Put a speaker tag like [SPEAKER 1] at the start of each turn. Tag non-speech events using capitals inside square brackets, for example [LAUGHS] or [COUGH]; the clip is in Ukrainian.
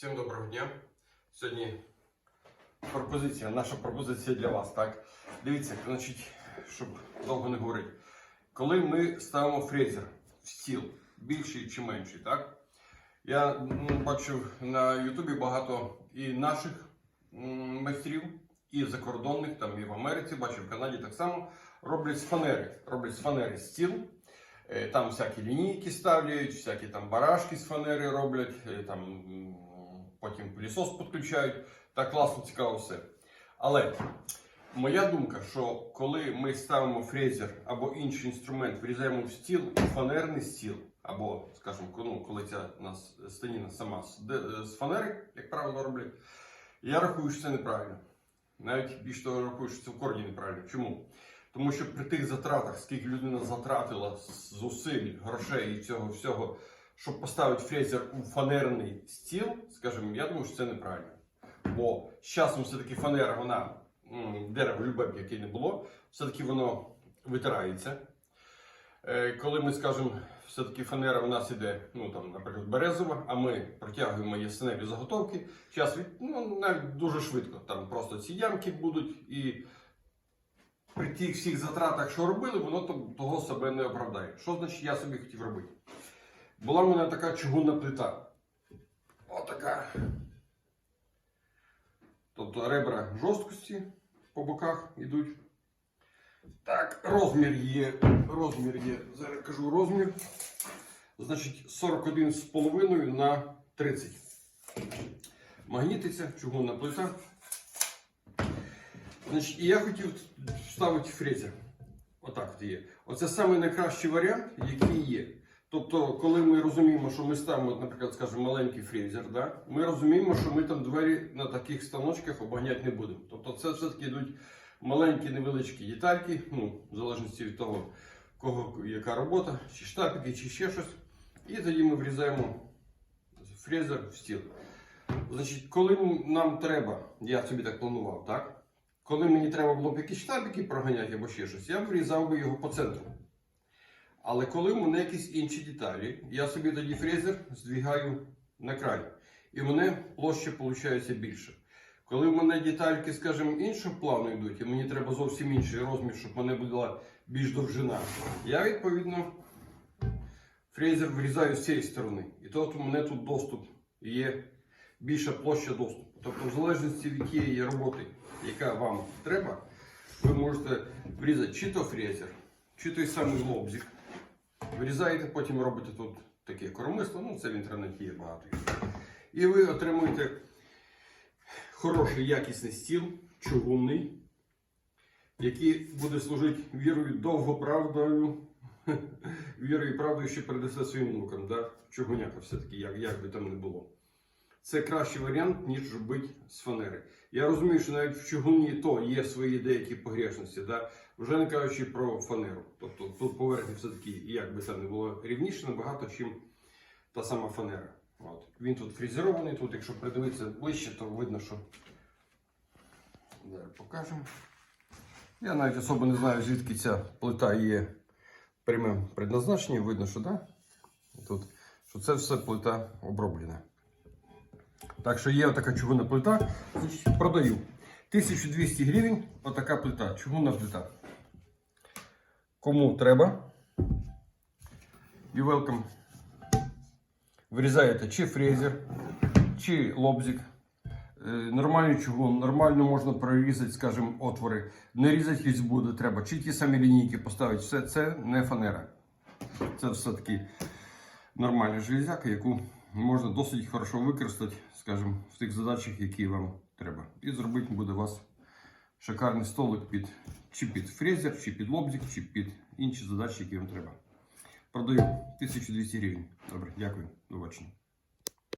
[SPEAKER 1] Всім доброго дня. Сьогодні пропозиція, наша пропозиція для вас, так? Дивіться, значить, щоб довго не говорити. Коли ми ставимо фрезер в стіл, більший чи менший, так? Я м, бачив на Ютубі багато і наших майстрів, і закордонних, там і в Америці, бачив в Канаді так само. Роблять з фанери. Роблять з фанери стіл. Е, Там всякі лінійки ставлять, всякі там барашки з фанери роблять, е, там потім пилісос підключають. Так класно, цікаво все. Але моя думка, що коли ми ставимо фрезер або інший інструмент, врізаємо в стіл, фанерний стіл, або, скажімо, ну, коли ця нас станіна сама з, де- з фанери, як правило, роблять, я рахую, що це неправильно. Навіть більш того, рахую, що це в корні неправильно. Чому? Тому що при тих затратах, скільки людина затратила зусиль, грошей і цього всього, щоб поставити фрезер у фанерний стіл, скажімо, я думаю, що це неправильно. Бо з часом все-таки фанера, вона дерево любе, яке не було, все-таки воно витирається. Е, Коли ми скажемо, все-таки фанера у нас іде, ну там, наприклад, березова, а ми протягуємо ясеневі заготовки, час від, ну, навіть дуже швидко. Там просто ці ямки будуть і при тих всіх затратах, що робили, воно того себе не оправдає. Що значить я собі хотів робити? Була в мене така чугунна плита. Отака. Тобто ребра жорсткості по боках йдуть. Так, розмір є. Розмір є. Зараз кажу розмір. Значить, 41,5 на 30. Магнітиця, чугунна плита. Значить, і я хотів вставити фрезер. Отак от є. Оце найкращий варіант, який є. Тобто, коли ми розуміємо, що ми ставимо, наприклад, скажімо, маленький фрезер, да? ми розуміємо, що ми там двері на таких станочках обганяти не будемо. Тобто, це все-таки йдуть маленькі невеличкі детальки, ну, в залежності від того, кого яка робота, чи штапики, чи ще щось. І тоді ми врізаємо фрезер в стіл. Значить, коли нам треба, я собі так планував, так? Коли мені треба було б якісь штабики проганяти або ще щось, я б врізав би його по центру. Але коли в мене якісь інші деталі, я собі тоді фрезер здвігаю на край. І в мене площа виходить більше. Коли в мене детальки, скажімо, іншого плану йдуть, і мені треба зовсім інший розмір, щоб в мене була більш довжина, я відповідно фрезер врізаю з цієї сторони. І то от у мене тут доступ є більша площа доступу. Тобто, в залежності від тієї роботи, яка вам треба, ви можете врізати чи то фрезер, чи той самий лобзик. Вирізаєте, потім робите тут таке коромисло, ну це в інтернеті є багато. І ви отримуєте хороший якісний стіл, чугунний, який буде служити вірою довгоправдою, [LAUGHS] вірою і правдою, що передасте своїм внукам. Да? Чугуняка все-таки, як, як би там не було. Це кращий варіант, ніж робити з фанери. Я розумію, що навіть в чугуні то є свої деякі погрешності, да? Вже не кажучи про фанеру. Тобто тут поверхня все-таки, як би це не було рівніше набагато, ніж та сама фанера. От. Він тут фрезерований, тут, якщо придивитися ближче, то видно, що. Зараз покажемо. Я навіть особо не знаю, звідки ця плита є прямим предназначенням. Видно, що да? тут, що це все плита оброблена. Так що є така чугунна плита, продаю. 1200 гривень отака плита, чугунна плита. Кому треба, you welcome. Вирізаєте чи фрезер, чи лобзик. Е, Нормальний чугун, нормально можна прорізати, скажімо, отвори. Не різати різьбу де треба, чи ті самі лінійки поставити. Все це не фанера. Це все-таки нормальна железяка, яку можна досить хорошо використати, скажімо, в тих задачах, які вам треба. І зробити буде вас шикарний столик під чи під фрезер, чи під лобзик, чи під інші задачі, які вам треба. Продаю 1200 гривень. Добре, дякую. До побачення.